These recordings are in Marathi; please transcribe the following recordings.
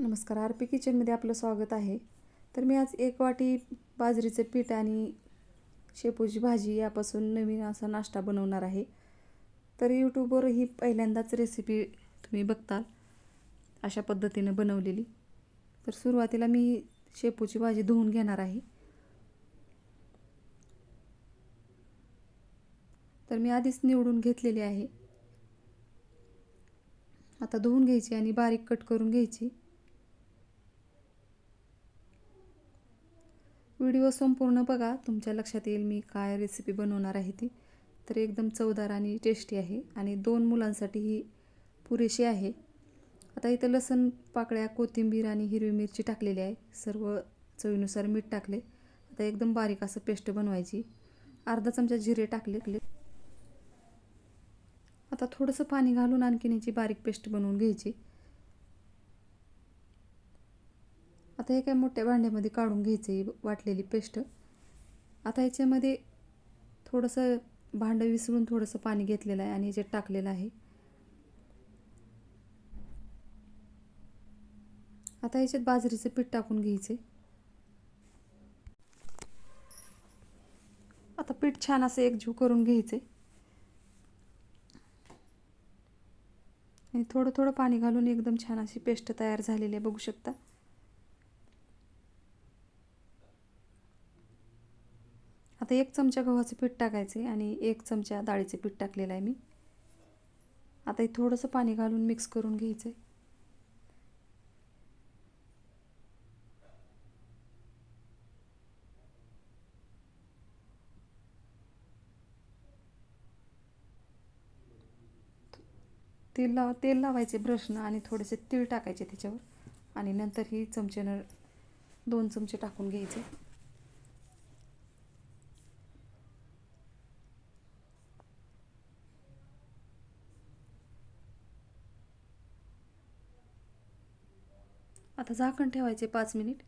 नमस्कार आर पी किचनमध्ये आपलं स्वागत आहे. तर मी आज एक वाटी बाजरीचं पीठ आणि शेपूची भाजी यापासून नवीन असा नाश्ता बनवणार आहे. तर यूट्यूबवर ही पहिल्यांदाच रेसिपी तुम्ही बघताल. अशा पद्धतीनं बनवलेली. तर सुरुवातीला मी शेपूची भाजी धुवून घेणार आहे. तर मी आधीच निवडून घेतलेली आहे. आता धुवून घ्यायची आणि बारीक कट करून घ्यायची. व्हिडिओ संपूर्ण बघा. तुमच्या लक्षात येईल मी काय रेसिपी बनवणार आहे ती. तर एकदम चवदार आणि टेस्टी आहे. आणि दोन मुलांसाठी ही पुरेशी आहे. आता इथं लसण पाकळ्या कोथिंबीर आणि हिरवी मिरची टाकलेली आहे. सर्व चवीनुसार मीठ टाकले. आता एकदम बारीक असं पेस्ट बनवायची. अर्धा चमचा जिरे टाकले. आता थोडंसं पाणी घालून आणखीन याची बारीक पेस्ट बनवून घ्यायची. आता हे काय मोठ्या भांड्यामध्ये काढून घ्यायचं आहे वाटलेली पेस्ट. आता याच्यामध्ये थोडंसं भांडं विसळून थोडंसं पाणी घेतलेलं आहे आणि याच्यात टाकलेलं आहे. आता याच्यात बाजरीचं पीठ टाकून घ्यायचे. आता पीठ छान असं एकजीव करून घ्यायचे. आणि थोडं थोडं पाणी घालून एकदम छान अशी पेस्ट तयार झालेली आहे बघू शकता. आता एक चमचा गव्हाचं पीठ टाकायचे आणि एक चमचा डाळीचे पीठ टाकलेलं आहे मी. आता हे थोडंसं पाणी घालून मिक्स करून घ्यायचं आहे तेल लाव तेल लावायचे ब्रशनं आणि थोडेसे तीळ टाकायचे त्याच्यावर. आणि नंतर ही चमच्यानं दोन चमचे टाकून घ्यायचे. आता झाकण ठेवायचे पाच मिनिट.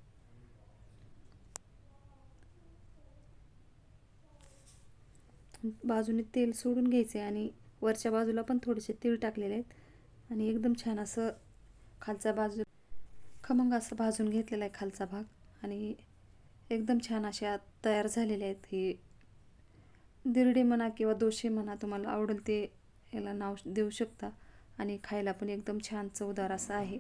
बाजूने तेल सोडून घ्यायचे आणि वरच्या बाजूला पण थोडेसे तीळ टाकलेले आहेत. आणि एकदम छान असं खालचा बाजू खमंग असं भाजून घेतलेला आहे खालचा भाग. आणि एकदम छान अशा तयार झालेल्या आहेत हे. दिरडे म्हणा किंवा दोशे म्हणा तुम्हाला आवडेल ते याला नाव देऊ शकता. आणि खायला पण एकदम छान चवदार असं आहे.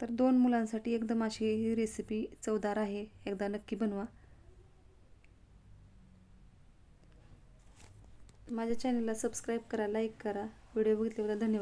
तर दोन मुलांसाठी एकदम अशी ही रेसिपी चवदार आहे. एकदा नक्की बनवा. माझ्या चॅनलला सबस्क्राईब करा लाईक करा. व्हिडिओ बघितल्याबद्दल धन्यवाद.